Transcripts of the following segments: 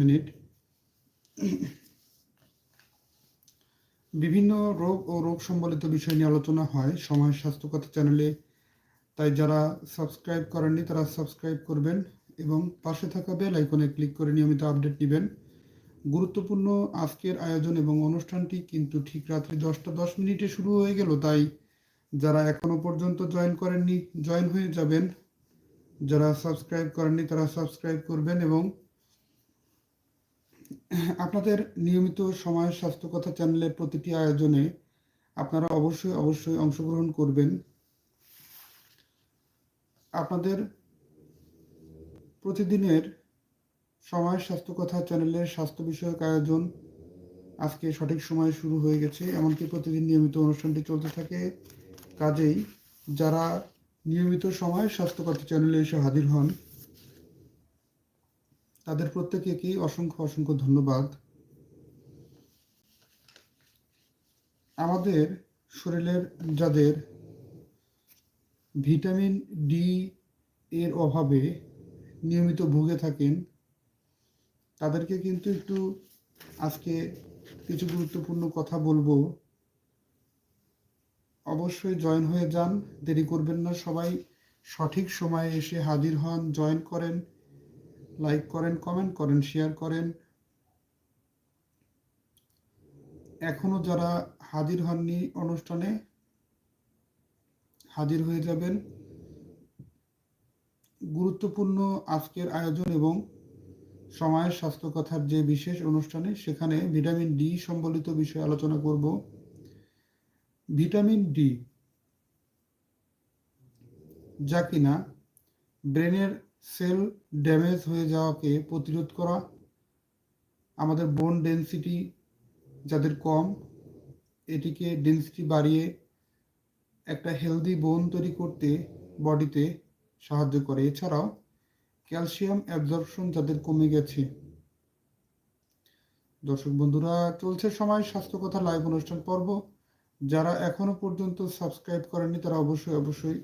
Minute. বিভিন্ন রোগ ও রোগ সম্বলিত বিষয় নিয়ে আলোচনা হয়। সময় স্বাস্থ্য কথা চ্যানেলে। তাই যারা সাবস্ক্রাইব করেননি, তারা সাবস্ক্রাইব করবেন এবং পাশে থাকা বেল আইকনে ক্লিক করে নিয়মিত আপডেট নেবেন গুরুত্বপূর্ণ আজকের আয়োজন এবং অনুষ্ঠানটি কিন্তু ঠিক রাত্রি দশটা দশ মিনিটে শুরু হয়ে গেল। তাই যারা এখনও পর্যন্ত জয়েন করেননি, জয়েন হয়ে যাবেন। যারা সাবস্ক্রাইব করেননি, তারা সাবস্ক্রাইব করবেন এবং আপনাদের নিয়মিত সময় স্বাস্থ্য কথা চ্যানেলের প্রতিটি আয়োজনে আপনারা অবশ্যই অবশ্যই অংশগ্রহণ করবেন। আপনাদের প্রতিদিনের সময় স্বাস্থ্য কথা চ্যানেলের স্বাস্থ্য বিষয়ক আয়োজন আজকে সঠিক সময়ে শুরু হয়ে গেছে, এমনকি প্রতিদিন নিয়মিত অনুষ্ঠানটি চলতে থাকে। কাজেই যারা নিয়মিত সময় স্বাস্থ্য কথা চ্যানেলে এসে হাজির হন তাদের প্রত্যেকেই অসংখ্য অসংখ্য ধন্যবাদ। আমাদের শরীরের যাদের ভিটামিন ডি এর অভাবে নিয়মিত ভুগে থাকেন, তাদেরকে কিন্তু একটু আজকে কিছু গুরুত্বপূর্ণ কথা বলব। অবশ্যই জয়েন হয়ে যান, দেরি করবেন না, সবাই সঠিক সময়ে এসে হাজির হন, জয়েন করেন। লাইক করেন কমেন্ট করেন শেয়ার করেন। এখনও যারা হাজির হননি অনুষ্ঠানে, হাজির হয়ে যাবেন। গুরুত্বপূর্ণ আজকের আয়োজন এবং সময়ের স্বাস্থ্য কথার যে বিশেষ অনুষ্ঠানে, সেখানে ভিটামিন ডি সম্বলিত বিষয়ে আলোচনা করব। ভিটামিন ডি যা কিনা ব্রেনের সেল ড্যামেজ হয়ে যাওয়াকে প্রতিরোধ করা, আমাদের বোন ডেন্সিটি যাদের কম, এটিকে ডেন্সিটি বাড়িয়ে একটা হেলদি বোন তৈরি করতে বডিতে সাহায্য করে। এছাড়াও ক্যালসিয়াম অ্যাবজর্পশন যাদের কমে গেছে। দর্শক বন্ধুরা, চলছে সময় স্বাস্থ্য কথা লাইভ অনুষ্ঠান পর্ব। যারা এখনও পর্যন্ত সাবস্ক্রাইব করেননি, তারা অবশ্যই অবশ্যই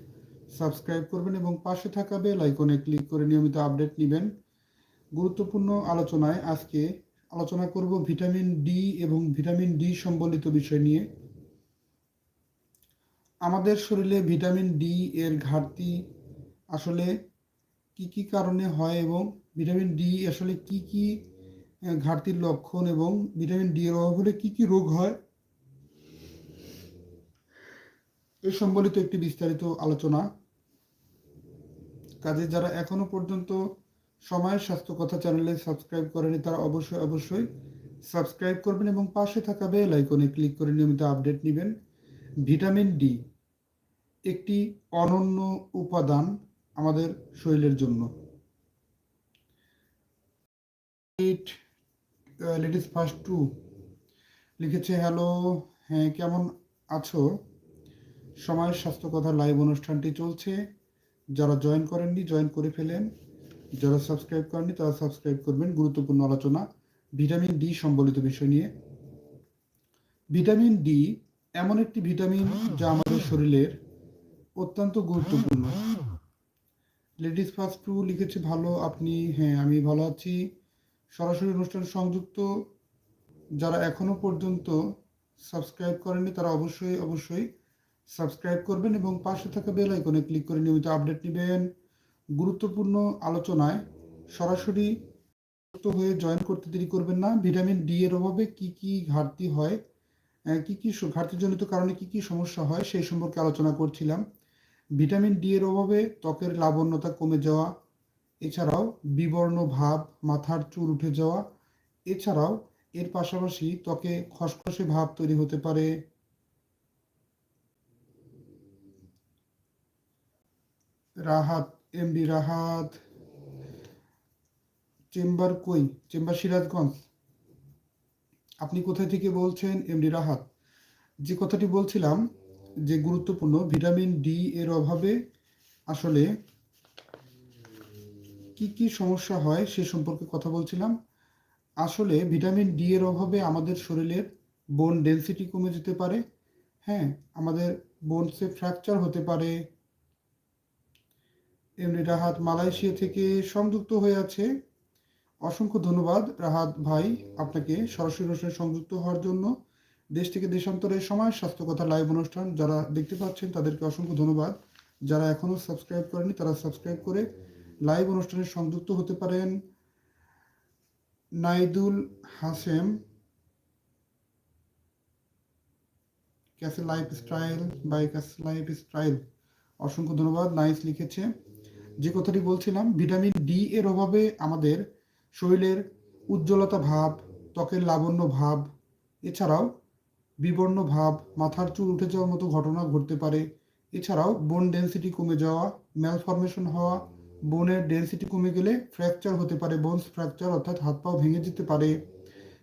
সাবস্ক্রাইব করবেন এবং পাশে থাকা বেল আইকনে ক্লিক করে নিয়মিত আপডেট নেবেন। গুরুত্বপূর্ণ আলোচনায় আজকে আলোচনা করব ভিটামিন ডি এবং ভিটামিন ডি সম্বলিত বিষয় নিয়ে। আমাদের শরীরে ভিটামিন ডি এর ঘাটতি আসলে কি কি কারণে হয় এবং ভিটামিন ডি আসলে কি কি ঘাটতির লক্ষণ এবং ভিটামিন ডি এর অভাব হলে কি কি রোগ হয় এ সম্বলিত একটি বিস্তারিত আলোচনা। কাজে যারা এখনও পর্যন্ত সময়ের স্বাস্থ্য কথা চ্যানেলে সাবস্ক্রাইব করেনি, তারা অবশ্যই অবশ্যই সাবস্ক্রাইব করবেন এবং পাশে থাকা বেল আইকনে ক্লিক করে নিয়মিত আপডেট নেবেন। ভিটামিন ডি একটি অনন্য উপাদান আমাদের শরীরের জন্য। লেডিস ফার্স্ট টু লিখেছে হ্যালো হ্যাঁ কেমন আছো? সময়ের স্বাস্থ্য কথা লাইভ অনুষ্ঠানটি চলছে। যারা জয়েন করেননি জয়েন করে ফেলেন। যারা সাবস্ক্রাইব করেননি, তারা সাবস্ক্রাইব করবেন। গুরুত্বপূর্ণ আলোচনা ভিটামিন ডি সম্বলিত বিষয় নিয়ে। ভিটামিন ডি এমন একটি ভিটামিন যা আমাদের শরীরের অত্যন্ত গুরুত্বপূর্ণ। লেডিস ফার্স্ট টু লিখেছে, ভালো, আপনি হ্যাঁ আমি ভালো আছি। সরাসরি অনুষ্ঠান সংযুক্ত। যারা এখনও পর্যন্ত সাবস্ক্রাইব করেননি, তারা অবশ্যই অবশ্যই সাবস্ক্রাইব করবেন এবং পাশে থাকা বেল আইকনে ক্লিক করে নিয়মিত আপডেট নেবেন। গুরুত্বপূর্ণ আলোচনায় সরাসরি হয়ে জয়েন করতে দেরি করবেন না। ভিটামিন ডি এর অভাবে কি কি ঘাটতি হয় কি কি ঘাটতিজনিত কারণে কি কি সমস্যা হয় সেই সম্পর্কে আলোচনা করছিলাম। ভিটামিন ডি এর অভাবে ত্বকের লাবণ্যতা কমে যাওয়া, এছাড়াও বিবর্ণ ভাব, মাথার চুল উঠে যাওয়া, এছাড়াও এর পাশাপাশি ত্বকে খসখসে ভাব তৈরি হতে পারে। রাহাত এমডি রাহাত। চেম্বার কই? চেম্বার সিরাজগঞ্জ। আপনি কোথায় থেকে বলছেন? এমডি রাহাত। যে কথাটি বলছিলাম, যে গুরুত্বপূর্ণ, ভিটামিন ডি এর অভাবে আসলে কি কি সমস্যা হয় সে সম্পর্কে কথা বলছিলাম। আসলে ভিটামিন ডি এর অভাবে আমাদের শরীরের বোন ডেন্সিটি কমে যেতে পারে হ্যাঁ আমাদের বোনসে ফ্র্যাকচার হতে পারে এমনি রাহাত মালয়েশিয়া থেকে সংযুক্ত হয়ে আছে। অসংখ্য ধন্যবাদ রাহাত ভাই আপনাকে সরাসরি অনুষ্ঠানে সংযুক্ত হওয়ার জন্য। দেশ থেকে দেশান্তরের সময় স্বাস্থ্য কথা লাইভ অনুষ্ঠান যারা দেখতে পাচ্ছেন তাদেরকে অসংখ্য ধন্যবাদ। যারা এখনও সাবস্ক্রাইব করেনি তারা সাবস্ক্রাইব করে লাইভ অনুষ্ঠানে সংযুক্ত হতে পারেন। Naidul Hashem castle lifestyle, by castle lifestyle. অসংখ্য ধন্যবাদ, নাইস লিখেছে। যে কথাটি বলছিলাম, ভিটামিন ডি এর অভাবে আমাদের শরীরের উজ্জ্বলতা ভাব, ত্বকের লাবণ্য ভাব, এছাড়াও বিবর্ণ ভাব, মাথার চুল উঠে যাওয়ার মতো ঘটনা ঘটতে পারে। এছাড়াও বোন ডেন্সিটি কমে যাওয়া ম্যালফরমেশন হওয়া বোনের ডেন্সিটি কমে গেলে ফ্র্যাকচার হতে পারে বোনস ফ্র্যাকচার অর্থাৎ হাত পাও ভেঙে যেতে পারে।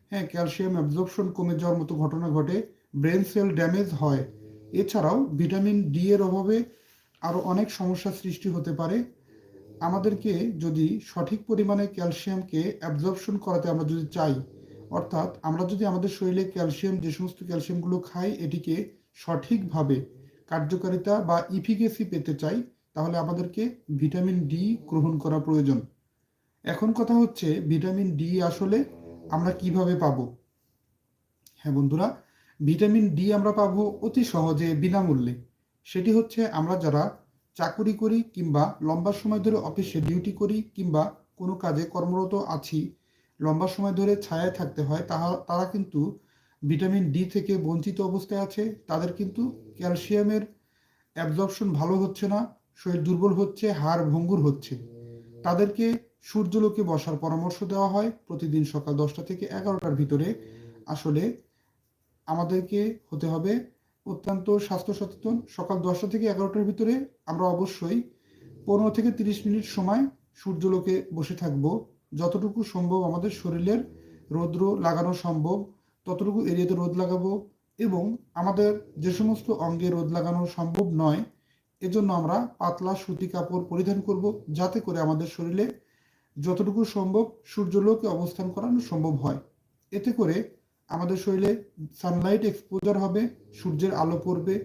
হ্যাঁ ক্যালসিয়াম অ্যাবজর্পশন কমে যাওয়ার মতো ঘটনা ঘটে ব্রেন সেল ড্যামেজ হয়। এছাড়াও ভিটামিন ডি এর অভাবে আরও অনেক সমস্যার সৃষ্টি হতে পারে। আমাদেরকে যদি সঠিক পরিমাণে ক্যালসিয়ামকে অ্যাবজর্পশন করাতে আমরা যদি চাই, অর্থাৎ আমরা যদি আমাদের শরীরে ক্যালসিয়াম, যে সমস্ত ক্যালসিয়ামগুলো খাই, এটিকে সঠিকভাবে কার্যকারিতা বা ইফিকেসি পেতে চাই, তাহলে আমাদেরকে ভিটামিন ডি গ্রহণ করা প্রয়োজন। এখন কথা হচ্ছে, ভিটামিন ডি আসলে আমরা কীভাবে পাবো? হ্যাঁ বন্ধুরা, ভিটামিন ডি আমরা পাবো অতি সহজে, বিনামূল্যে। সেটি হচ্ছে আমরা যারা চাকুরি করি কিংবা লম্বা সময় ধরে অফিসে ডিউটি করি কিংবা কোনো কাজে কর্মরত আছি, লম্বা সময় ধরে ছায়ায় থাকতে হয়, তাহা, তারা কিন্তু ভিটামিন ডি থেকে বঞ্চিত অবস্থায় আছে, তাদের কিন্তু ক্যালসিয়ামের অ্যাবজর্পশন ভালো হচ্ছে না, শরীর দুর্বল হচ্ছে, হাড় ভঙ্গুর হচ্ছে। তাদেরকে সূর্যলোকে বসার পরামর্শ দেওয়া হয় প্রতিদিন সকাল দশটা থেকে এগারোটার ভিতরে। আসলে আমাদেরকে হতে হবে অত্যন্ত স্বাস্থ্য সচেতন সকাল দশটা থেকে এগারোটার ভিতরে আমরা অবশ্যই পনেরো থেকে তিরিশ মিনিট সময় সূর্যলোকে বসে থাকব। যতটুকু সম্ভব আমাদের শরীরের রৌদ্র লাগানো সম্ভব, ততটুকু এরিয়াতে রোদ লাগাবো এবং আমাদের যে সমস্ত অঙ্গে রোদ লাগানো সম্ভব নয়, এজন্য আমরা পাতলা সুতি কাপড় পরিধান করব যাতে করে আমাদের শরীরে যতটুকু সম্ভব সূর্যলোকে অবস্থান করানো সম্ভব হয়। এতে করে আমাদের শরীরে সানলাইট এক্সপোজার হবে, সূর্যের আলো পড়বে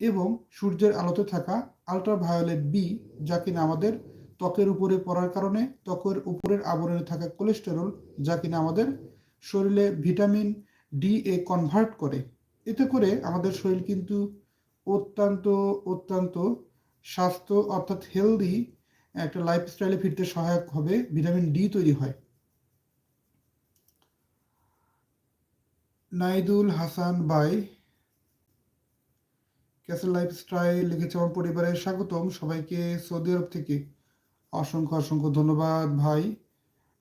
এবং সূর্যের আলোতে থাকা আলট্রাভায়োলেট বি যা কিনা আমাদের ত্বকের উপরে পড়ার কারণে, ত্বকের উপরের আবরণে থাকা কোলেস্টেরল যা কিনা আমাদের শরীরে ভিটামিন ডি এ কনভার্ট করে। এতে করে আমাদের শরীর কিন্তু অত্যন্ত অত্যন্ত স্বাস্থ্য অর্থাৎ হেলদি একটা লাইফস্টাইলে ফিরতে সহায়ক হবে ভিটামিন ডি তৈরি হয়। Naidul Hasan by castle lifestyle লিখেছে আমার পরিবারের স্বাগতম। সবাইকে সৌদি আরব থেকে অসংখ্য অসংখ্য ধন্যবাদ ভাই।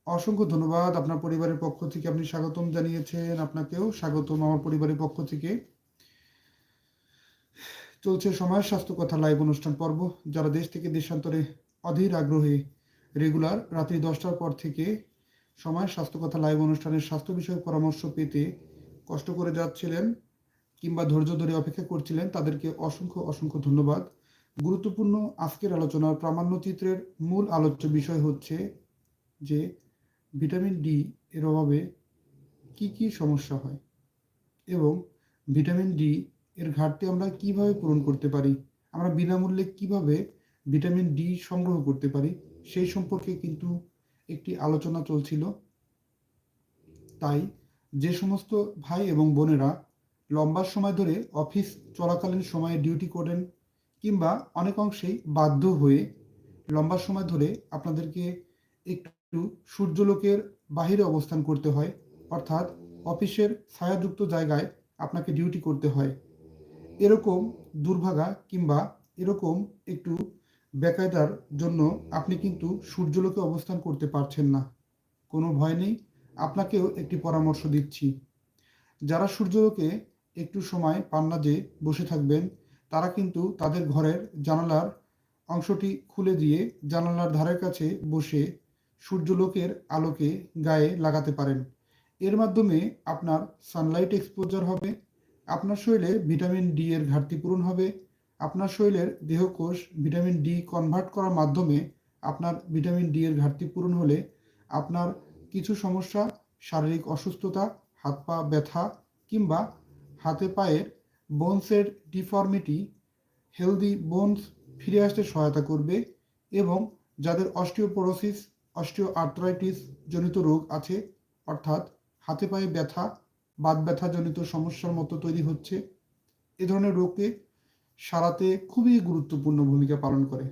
অসংখ্য ধন্যবাদ আপনার পরিবারের পক্ষ থেকে আপনি স্বাগতম জানিয়েছেন, আপনাকেও স্বাগতম আমার পরিবারের পক্ষ থেকে। চলছে সময়, স্বাস্থ্য কথা লাইভ অনুষ্ঠান পর্ব। যারা দেশ থেকে দেশান্তরে অধীর আগ্রহে রেগুলার রাত্রি দশটার পর থেকে সময়, স্বাস্থ্য কথা লাইভ অনুষ্ঠানের স্বাস্থ্য বিষয়ক পরামর্শ পেতে কষ্ট করে যাচ্ছিলেন কিংবা ধৈর্য ধরে অপেক্ষা করছিলেন, তাদেরকে অসংখ্য অসংখ্য ধন্যবাদ। গুরুত্বপূর্ণ আজকের আলোচনার প্রামাণ্যচিত্রের মূল আলোচ্য বিষয় হচ্ছে যে ভিটামিন ডি এর অভাবে কি কি সমস্যা হয় এবং ভিটামিন ডি এর ঘাটতি আমরা কীভাবে পূরণ করতে পারি, আমরা বিনামূল্যে কীভাবে ভিটামিন ডি সংগ্রহ করতে পারি, সেই সম্পর্কে কিন্তু একটি আলোচনা চলছিল। তাই যে সমস্ত ভাই এবং বোনেরা লম্বা সময় ধরে অফিস চলাকালীন সময়ে ডিউটি করেন কিংবা অনেক অংশেই বাধ্য হয়ে লম্বা সময় ধরে আপনাদেরকে একটু সূর্যলোকের বাহিরে অবস্থান করতে হয়, অর্থাৎ অফিসের ছায়াযুক্ত জায়গায় আপনাকে ডিউটি করতে হয়। এরকম দুর্ভাগা কিংবা এরকম একটু বেকায়দার জন্য আপনি কিন্তু সূর্যলোকে অবস্থান করতে পারছেন না। কোনো ভয় নেই। আপনাকেও একটি পরামর্শ দিচ্ছি। যারা সূর্যলোকে একটু সময় পান না যে বসে থাকবেন, তারা কিন্তু তাদের ঘরের জানালার অংশটি খুলে দিয়ে জানালার ধারের কাছে বসে সূর্যলোকের আলোকে গায়ে লাগাতে পারেন। এর মাধ্যমে আপনার সানলাইট এক্সপোজার হবে, আপনার শরীরে ভিটামিন ডি এর ঘাটতি পূরণ হবে, আপনার শরীরের দেহকোষ ভিটামিন ডি কনভার্ট করার মাধ্যমে আপনার ভিটামিন ডি এর ঘাটতি পূরণ হলে আপনার কিছু সমস্যা, শারীরিক অসুস্থতা, হাত পা ব্যথা কিংবা হাতে পায়ের বোনসের ডিফর্মিটি হেলদি বোনস ফিরে আসতে সহায়তা করবে এবং যাদের অস্টিওপোরোসিস অস্টিও আর্থ্রাইটিস জনিত রোগ আছে, অর্থাৎ হাতে পায়ে ব্যথা, বাত ব্যথা জনিত সমস্যার মতো তৈরি হচ্ছে, এ ধরনের রোগকে সারাতে খুবই গুরুত্বপূর্ণ ভূমিকা পালন করে।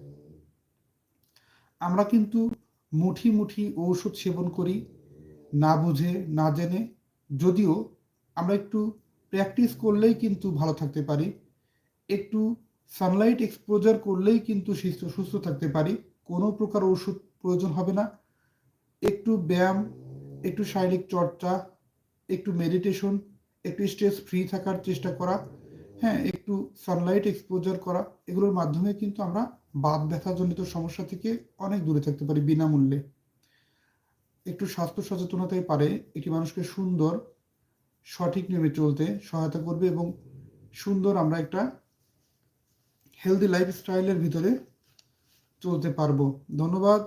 আমরা কিন্তু মুঠি মুঠি ঔষধ সেবন করি, না বুঝে, না জেনে। যদিও আমরা একটু প্র্যাকটিস করলেই কিন্তু ভালো থাকতে পারি। একটু সানলাইট এক্সপোজার করলেই কিন্তু সুস্থ সুস্থ থাকতে পারি। কোনো প্রকার ওষুধ প্রয়োজন হবে না। একটু ব্যায়াম, একটু শারীরিক চর্চা, একটু মেডিটেশন একটু স্ট্রেস ফ্রি থাকার চেষ্টা করা হ্যাঁ একটু সানলাইট এক্সপোজার করা, এগুলোর মাধ্যমে কিন্তু আমরা বাত ব্যথাজনিত সমস্যা থেকে অনেক দূরে থাকতে পারি বিনামূল্যে। একটু স্বাস্থ্য সচেতনতাই পারে এটি মানুষকে সুন্দর, সঠিক নিয়মে চলতে সহায়তা করবে এবং সুন্দর আমরা একটা হেলদি লাইফস্টাইলের ভিতরে চলতে পারব। ধন্যবাদ।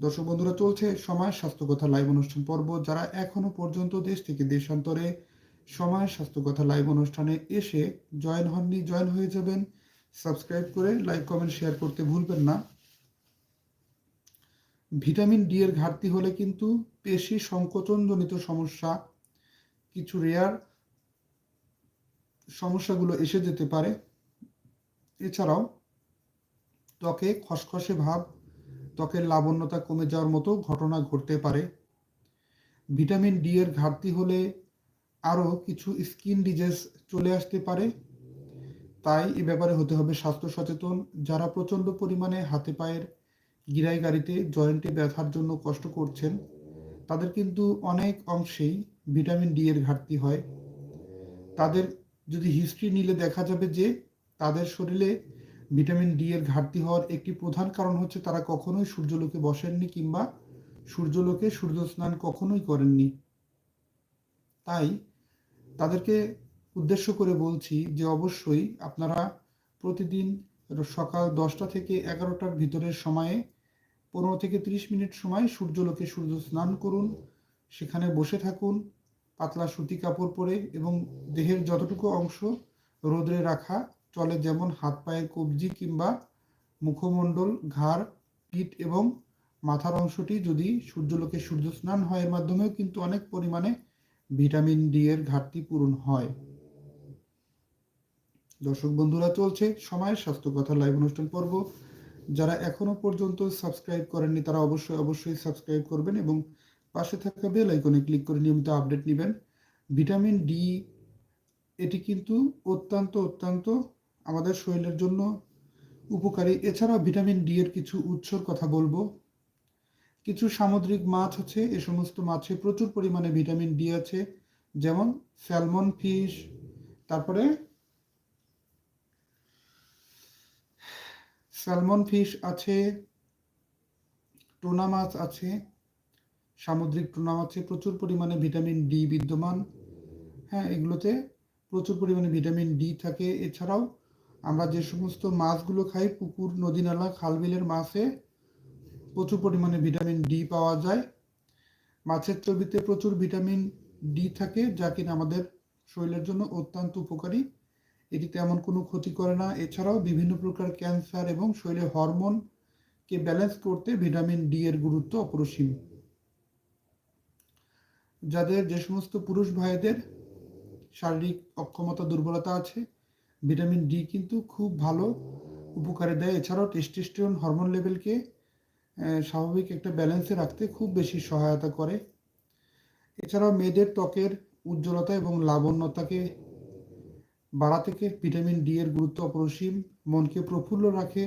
দর্শক বন্ধুরা, চলছে সময় স্বাস্থ্য কথা লাইভ অনুষ্ঠান পর্ব। যারা এখনও পর্যন্ত দেশ থেকে দেশান্তরে সময় স্বাস্থ্য কথা লাইভ অনুষ্ঠানে এসে জয়েন হননি জয়েন হয়ে যাবেন। সাবস্ক্রাইব করে লাইক, কমেন্ট, শেয়ার করতে ভুলবেন না। ভিটামিন ডি এর ঘাটতি হলে কিন্তু পেশি সংকোচনজনিত সমস্যা, কিছু রেয়ার সমস্যাগুলো এসে যেতে পারে। এছাড়াও ত্বকে খসখসে ভাব, ত্বকের লাবণ্যতা কমে যাওয়ার মতো ঘটনা ঘটতে পারে। ভিটামিন ডি এর ঘাটতি হলে আরও কিছু স্কিন ডিজিজ চলে আসতে পারে। তাই এ ব্যাপারে হতে হবে স্বাস্থ্য সচেতন। যারা প্রচণ্ড পরিমাণে হাতে পায়ের গিরাই গাড়িতে জয়েন্টে ব্যথার জন্য কষ্ট করছেন, তাদের কিন্তু অনেক অংশেই ভিটামিন ডি এর ঘাটতি হয়। তাদের যদি হিস্ট্রি নিলে দেখা যাবে যে তাদের শরীরে ভিটামিন ডি এর ঘাটতি হওয়ার একটি প্রধান কারণ হচ্ছে তারা কখনোই সূর্যলোকে বসেননি কিংবা সূর্যলোকে সূর্য স্নান কখনোই করেননি। তাই তাদেরকে উদ্দেশ্য করে বলছি যে অবশ্যই আপনারা প্রতিদিন সকাল দশটা থেকে এগারোটার ভিতরের সময়ে পনেরো থেকে তিরিশ মিনিট সময় সূর্যলোকে সূর্য স্নান করুন, সেখানে বসে থাকুন, পাতলা সুতি কাপড় পরে এবং দেহের যতটুকু অংশ রোদরে রাখা, চলে যেমন হাত পায়ের কবজি কিংবা মুখমণ্ডল, ঘাড়, পিঠ এবং মাথার অংশটি যদি সূর্যলোকে সূর্য স্নান হয় এর মাধ্যমেও কিন্তু অনেক পরিমাণে ভিটামিন ডি এর ঘাটতি পূরণ হয়। দর্শক বন্ধুরা, চলছে সময়ের স্বাস্থ্য কথা লাইভ অনুষ্ঠান পর্ব। যারা এখনও পর্যন্ত সাবস্ক্রাইব করেননি, তারা অবশ্যই অবশ্যই সাবস্ক্রাইব করবেন এবং পাশে থাকা বেল আইকনে ক্লিক করে নিয়মিত আপডেট নেবেন। ভিটামিন ডি এটি কিন্তু অত্যন্ত অত্যন্ত আমাদের শরীরের জন্য উপকারী। এছাড়া ভিটামিন ডি এর কিছু উৎসর কথা বলব। কিছু সামুদ্রিক মাছ আছে, এ সমস্ত মাছে প্রচুর পরিমাণে ভিটামিন ডি আছে, যেমন স্যালমন ফিশ তারপরে স্যালমন ফিশ আছে, টোনা মাছ আছে, সামুদ্রিক টোনা মাছে প্রচুর পরিমাণে ভিটামিন ডি বিদ্যমান। হ্যাঁ এগুলোতে প্রচুর পরিমাণে ভিটামিন ডি থাকে। এছাড়াও আমরা যে সমস্ত মাছগুলো খাই, পুকুর, নদী নালা খালবিলের মাছে, প্রচুর পরিমাণে ভিটামিন ডি পাওয়া যায়। মাছের চর্বিতে প্রচুর ভিটামিন ডি থাকে, যা কিনা আমাদের শরীরের জন্য অত্যন্ত উপকারী। এটি তেমন কোনো ক্ষতি করে না। এছাড়াও বিভিন্ন প্রকার ক্যান্সার এবং শরীরে হরমোনকে ব্যালেন্স করতে ভিটামিন ডি এর গুরুত্ব অপরিসীম। যাদের যে সমস্ত পুরুষ ভাইদের শারীরিক অক্ষমতা, দুর্বলতা আছে, ভিটামিন ডি কিন্তু খুব ভালো উপকারে দেয়। এছাড়াও টেস্টিস্টেরন হরমোন লেভেলকে স্বাভাবিক একটা ব্যালেন্সে রাখতে খুব বেশি সহায়তা করে। এছাড়াও মেয়েদের ত্বকের উজ্জ্বলতা এবং লাবণ্যতাকে বাড়া থেকে ভিটামিন ডি এর গুরুত্ব অপরিসীম, মনকে প্রফুল্ল রাখে,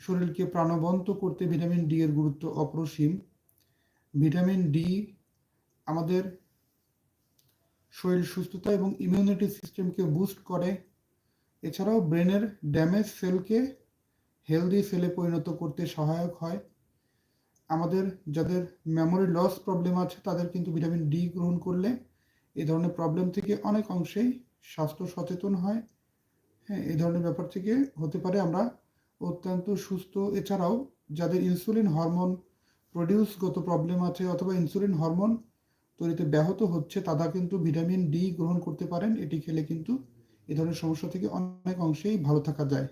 শরীরকে প্রাণবন্ত করতে ভিটামিন ডি এর গুরুত্ব অপরিসীম। ভিটামিন ডি আমাদের শরীর সুস্থতা এবং ইমিউনিটি সিস্টেমকে বুস্ট করে। এছাড়াও ব্রেনের ড্যামেজ সেলকে হেলদি সেলে পরিণত করতে সহায়ক হয়। আমাদের যাদের মেমোরি লস প্রবলেম আছে, তাদের কিন্তু ভিটামিন ডি গ্রহণ করলে এই ধরনের প্রবলেম থেকে অনেক অংশেই স্বাস্থ্য সচেতন হয়। হ্যাঁ এই ধরনের ব্যাপার থেকে হতে পারে আমরা অত্যন্ত সুস্থ। এছাড়াও যাদের ইনসুলিন হরমোন প্রডিউসগত প্রবলেম আছে অথবা ইনসুলিন হরমোন তৈরিতে ব্যাহত হচ্ছে, তারা কিন্তু ভিটামিন ডি গ্রহণ করতে পারেন। এটি খেলে কিন্তু এ ধরনের সমস্যা থেকে অনেক অংশেই ভালো থাকা যায়।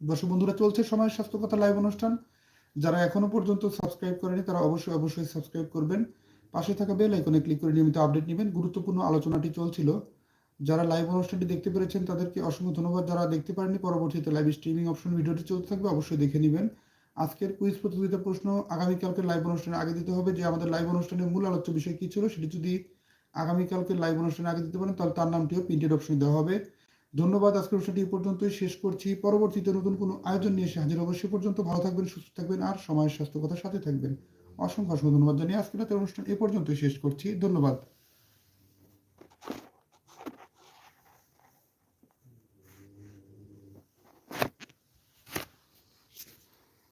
দর্শক বন্ধুরা, চলছে সময় স্বাস্থ্য কথা লাইভ অনুষ্ঠান। যারা এখনও পর্যন্ত সাবস্ক্রাইব করেনি, তারা অবশ্যই অবশ্যই সাবস্ক্রাইব করবেন। পাশে থাকা বেল আইকনে ক্লিক করে নিয়মিত আপডেট নেবেন। গুরুত্বপূর্ণ আলোচনাটি চলছিল। যারা লাইভ অনুষ্ঠানটি দেখতে পেরেছেন, তাদেরকে অসংখ্য ধন্যবাদ। যারা দেখতে পারেননি, পরবর্তীতে লাইভ স্ট্রিমিং অপশন ভিডিওটি চলতে থাকবে, অবশ্যই দেখে নেবেন। আজকের কুইজ প্রতিযোগিতা প্রশ্ন আগামীকালকে লাইভ অনুষ্ঠানে আগে দিতে হবে। যে আমাদের লাইভ অনুষ্ঠানের মূল আলোচ্য বিষয় কি ছিল, সেটি যদি আগামীকালকে লাইভ অনুষ্ঠানে আগে দিতে পারেন, তাহলে তার নামটিও প্রিন্টেড অপশনে দেওয়া হবে। ধন্যবাদ, আজকের অনুষ্ঠানটি এই পর্যন্তই। শেষ করছি। পরবর্তীতে নতুন কোনো আয়োজন নিয়ে এসে হাজির অবশ্যই পর্যন্ত। ভালো থাকবেন, সুস্থ থাকবেন, আর সময়ের স্বাস্থ্য কথার সাথে থাকবেন। অসংখ্য অসংখ্য ধন্যবাদ জানিয়ে আজকের রাতের অনুষ্ঠান এ পর্যন্তই শেষ করছি। ধন্যবাদ।